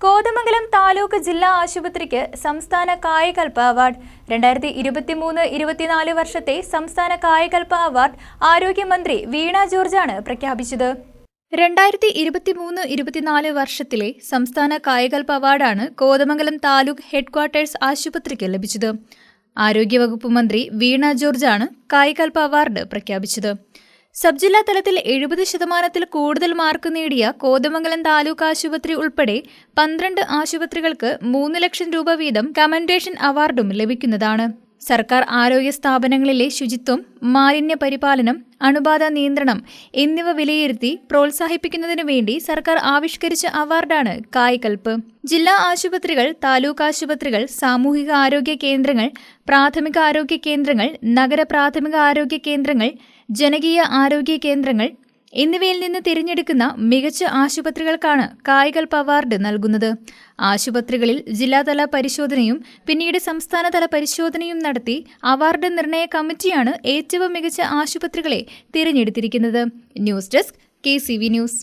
കോതമംഗലം താലൂക്ക് ജില്ലാ ആശുപത്രിക്ക് സംസ്ഥാന കായകൽപ്പ അവാർഡ്. രണ്ടായിരത്തി ഇരുപത്തിമൂന്ന് ഇരുപത്തിനാല് വർഷത്തെ സംസ്ഥാന കായകൽപ്പ അവാർഡ് ആരോഗ്യമന്ത്രി വീണ ജോർജാണ് പ്രഖ്യാപിച്ചത്. രണ്ടായിരത്തി ഇരുപത്തിമൂന്ന് ഇരുപത്തിനാല് വർഷത്തിലെ സംസ്ഥാന കായകൽപ്പ അവാർഡാണ് കോതമംഗലം താലൂക്ക് ഹെഡ്ക്വാർട്ടേഴ്സ് ആശുപത്രിക്ക് ലഭിച്ചത്. ആരോഗ്യവകുപ്പ് മന്ത്രി വീണ ജോർജാണ് കായകൽപ്പ അവാർഡ് പ്രഖ്യാപിച്ചത്. സബ് ജില്ലാ തലത്തിൽ എഴുപത് ശതമാനത്തിൽ കൂടുതൽ മാർക്ക് നേടിയ കോതമംഗലം താലൂക്ക് ആശുപത്രി ഉൾപ്പെടെ പന്ത്രണ്ട് ആശുപത്രികൾക്ക് മൂന്ന് ലക്ഷം രൂപ വീതം കമൻഡേഷൻ അവാർഡും ലഭിക്കുന്നതാണ് സർക്കാർ ആരോഗ്യ സ്ഥാപനങ്ങളിലെ ശുചിത്വം മാലിന്യ പരിപാലനം അണുബാധ നിയന്ത്രണം എന്നിവ വിലയിരുത്തി പ്രോത്സാഹിപ്പിക്കുന്നതിനു വേണ്ടി സർക്കാർ ആവിഷ്കരിച്ച അവാർഡാണ് കായ്കൽപ്പ്. ജില്ലാ ആശുപത്രികൾ താലൂക്ക് ആശുപത്രികൾ സാമൂഹിക ആരോഗ്യ കേന്ദ്രങ്ങൾ പ്രാഥമിക ആരോഗ്യ കേന്ദ്രങ്ങൾ നഗര പ്രാഥമിക ആരോഗ്യ കേന്ദ്രങ്ങൾ ജനകീയ ആരോഗ്യ കേന്ദ്രങ്ങൾ എന്നിവയിൽ നിന്ന് തിരഞ്ഞെടുക്കുന്ന മികച്ച ആശുപത്രികൾക്കാണ് കായികൽപ്പ് അവാർഡ് നൽകുന്നത്. ആശുപത്രികളിൽ ജില്ലാതല പരിശോധനയും പിന്നീട് സംസ്ഥാനതല പരിശോധനയും നടത്തി അവാർഡ് നിർണയ കമ്മിറ്റിയാണ് ഏറ്റവും മികച്ച ആശുപത്രികളെ തിരഞ്ഞെടുത്തിരിക്കുന്നത്. News desk K news.